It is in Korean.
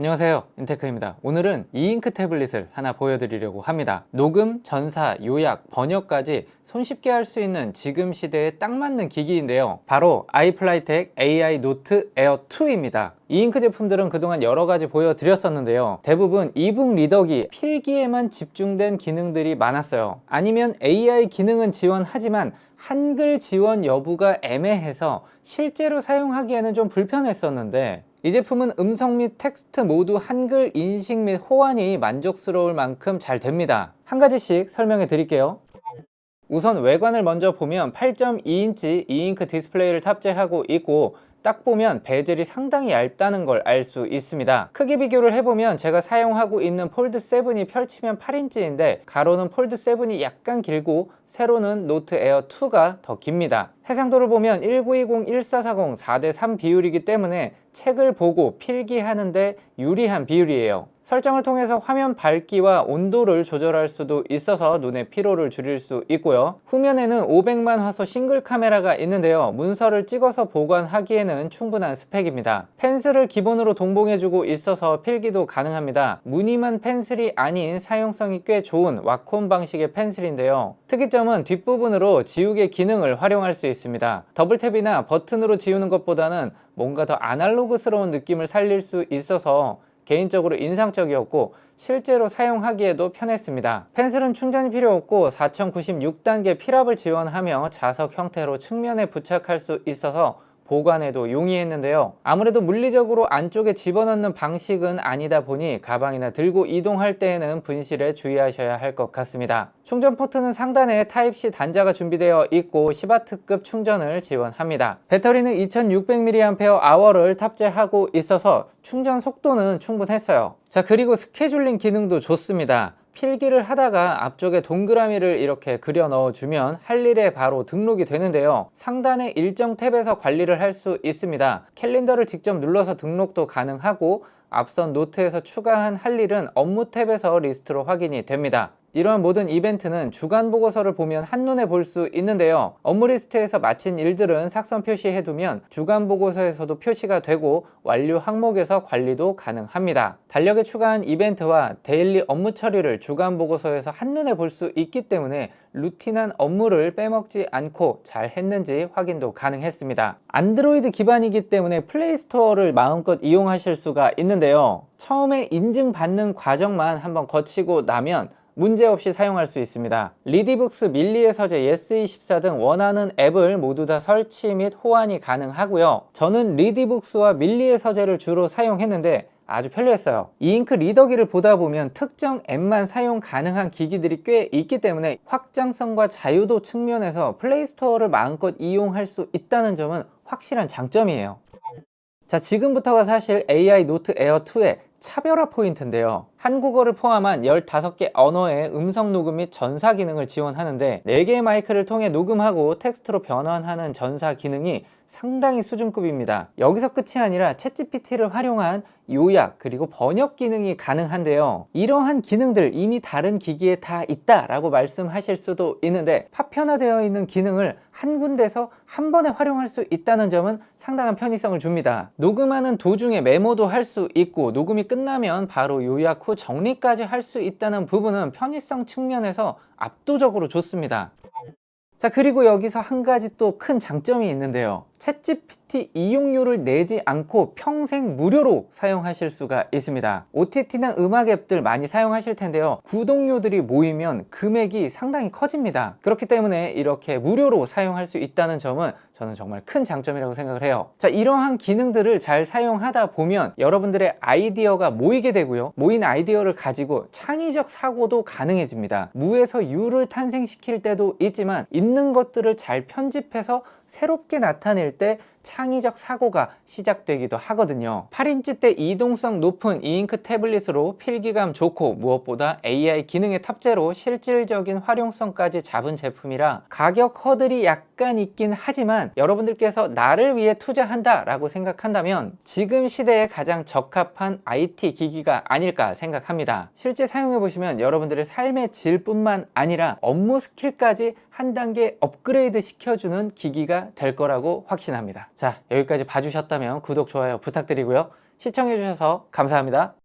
안녕하세요. 인테크입니다. 오늘은 이 잉크 태블릿을 하나 보여드리려고 합니다. 녹음, 전사, 요약, 번역까지 손쉽게 할 수 있는 지금 시대에 딱 맞는 기기인데요. 바로 아이플라이텍 AI 노트 에어 2입니다. 이 잉크 제품들은 그동안 여러 가지 보여드렸었는데요. 대부분 이북 리더기 필기에만 집중된 기능들이 많았어요. 아니면 AI 기능은 지원하지만 한글 지원 여부가 애매해서 실제로 사용하기에는 좀 불편했었는데 이 제품은 음성 및 텍스트 모두 한글 인식 및 호환이 만족스러울 만큼 잘 됩니다. 한 가지씩 설명해 드릴게요. 우선 외관을 먼저 보면 8.2인치 이잉크 디스플레이를 탑재하고 있고 딱 보면 베젤이 상당히 얇다는 걸 알 수 있습니다. 크기 비교를 해보면 제가 사용하고 있는 폴드 7이 펼치면 8인치인데 가로는 폴드 7이 약간 길고 세로는 노트 에어 2가 더 깁니다. 해상도를 보면 1920, 1440, 4대3 비율이기 때문에 책을 보고 필기하는데 유리한 비율이에요. 설정을 통해서 화면 밝기와 온도를 조절할 수도 있어서 눈의 피로를 줄일 수 있고요. 후면에는 500만 화소 싱글 카메라가 있는데요. 문서를 찍어서 보관하기에는 충분한 스펙입니다. 펜슬을 기본으로 동봉해주고 있어서 필기도 가능합니다. 무늬만 펜슬이 아닌 사용성이 꽤 좋은 와콘 방식의 펜슬인데요. 특이점은 뒷부분으로 지우개 기능을 활용할 수 있습니다. 더블탭이나 버튼으로 지우는 것보다는 뭔가 더 아날로그스러운 느낌을 살릴 수 있어서 개인적으로 인상적이었고 실제로 사용하기에도 편했습니다. 펜슬은 충전이 필요 없고 4096단계 필압을 지원하며 자석 형태로 측면에 부착할 수 있어서 보관에도 용이했는데요. 아무래도 물리적으로 안쪽에 집어넣는 방식은 아니다 보니 가방이나 들고 이동할 때에는 분실에 주의하셔야 할 것 같습니다. 충전 포트는 상단에 타입C 단자가 준비되어 있고 10W급 충전을 지원합니다. 배터리는 2600mAh를 탑재하고 있어서 충전 속도는 충분했어요. 자, 그리고 스케줄링 기능도 좋습니다. 필기를 하다가 앞쪽에 동그라미를 이렇게 그려 넣어주면 할 일에 바로 등록이 되는데요. 상단에 일정 탭에서 관리를 할 수 있습니다. 캘린더를 직접 눌러서 등록도 가능하고 앞선 노트에서 추가한 할 일은 업무 탭에서 리스트로 확인이 됩니다. 이러한 모든 이벤트는 주간 보고서를 보면 한눈에 볼 수 있는데요. 업무 리스트에서 마친 일들은 삭선 표시해두면 주간 보고서에서도 표시가 되고 완료 항목에서 관리도 가능합니다. 달력에 추가한 이벤트와 데일리 업무 처리를 주간 보고서에서 한눈에 볼 수 있기 때문에 루틴한 업무를 빼먹지 않고 잘 했는지 확인도 가능했습니다. 안드로이드 기반이기 때문에 플레이스토어를 마음껏 이용하실 수가 있는데요. 처음에 인증받는 과정만 한번 거치고 나면 문제없이 사용할 수 있습니다. 리디북스, 밀리의 서재, 예스24 등 원하는 앱을 모두 다 설치 및 호환이 가능하고요. 저는 리디북스와 밀리의 서재를 주로 사용했는데 아주 편리했어요. 이 잉크 리더기를 보다 보면 특정 앱만 사용 가능한 기기들이 꽤 있기 때문에 확장성과 자유도 측면에서 플레이스토어를 마음껏 이용할 수 있다는 점은 확실한 장점이에요. 자, 지금부터가 사실 AI 노트 에어 2의 차별화 포인트인데요. 한국어를 포함한 15개 언어의 음성 녹음 및 전사 기능을 지원하는데 4개의 마이크를 통해 녹음하고 텍스트로 변환하는 전사 기능이 상당히 수준급입니다. 여기서 끝이 아니라 챗GPT를 활용한 요약 그리고 번역 기능이 가능한데요. 이러한 기능들 이미 다른 기기에 다 있다라고 말씀하실 수도 있는데 파편화되어 있는 기능을 한 군데서 한 번에 활용할 수 있다는 점은 상당한 편의성을 줍니다. 녹음하는 도중에 메모도 할 수 있고 녹음이 끝나면 바로 요약 후 정리까지 할 수 있다는 부분은 편의성 측면에서 압도적으로 좋습니다. 자 그리고 여기서 한 가지 또 큰 장점이 있는데요 챗GPT 이용료를 내지 않고 평생 무료로 사용하실 수가 있습니다. OTT나 음악 앱들 많이 사용하실 텐데요. 구독료들이 모이면 금액이 상당히 커집니다. 그렇기 때문에 이렇게 무료로 사용할 수 있다는 점은 저는 정말 큰 장점이라고 생각을 해요. 자 이러한 기능들을 잘 사용하다 보면 여러분들의 아이디어가 모이게 되고요. 모인 아이디어를 가지고 창의적 사고도 가능해집니다. 무에서 유를 탄생시킬 때도 있지만 있는 것들을 잘 편집해서 새롭게 나타낼 때 창의적 사고가 시작되기도 하거든요. 8인치 대 이동성 높은 이잉크 태블릿으로 필기감 좋고 무엇보다 AI 기능의 탑재로 실질적인 활용성까지 잡은 제품이라 가격 허들이 약간 있긴 하지만 여러분들께서 나를 위해 투자한다 라고 생각한다면 지금 시대에 가장 적합한 IT 기기가 아닐까 생각합니다. 실제 사용해 보시면 여러분들의 삶의 질 뿐만 아니라 업무 스킬까지 한 단계 업그레이드 시켜주는 기기가 될 거라고 확신합니다 자 여기까지 봐주셨다면 구독 좋아요 부탁드리고요 시청해주셔서 감사합니다.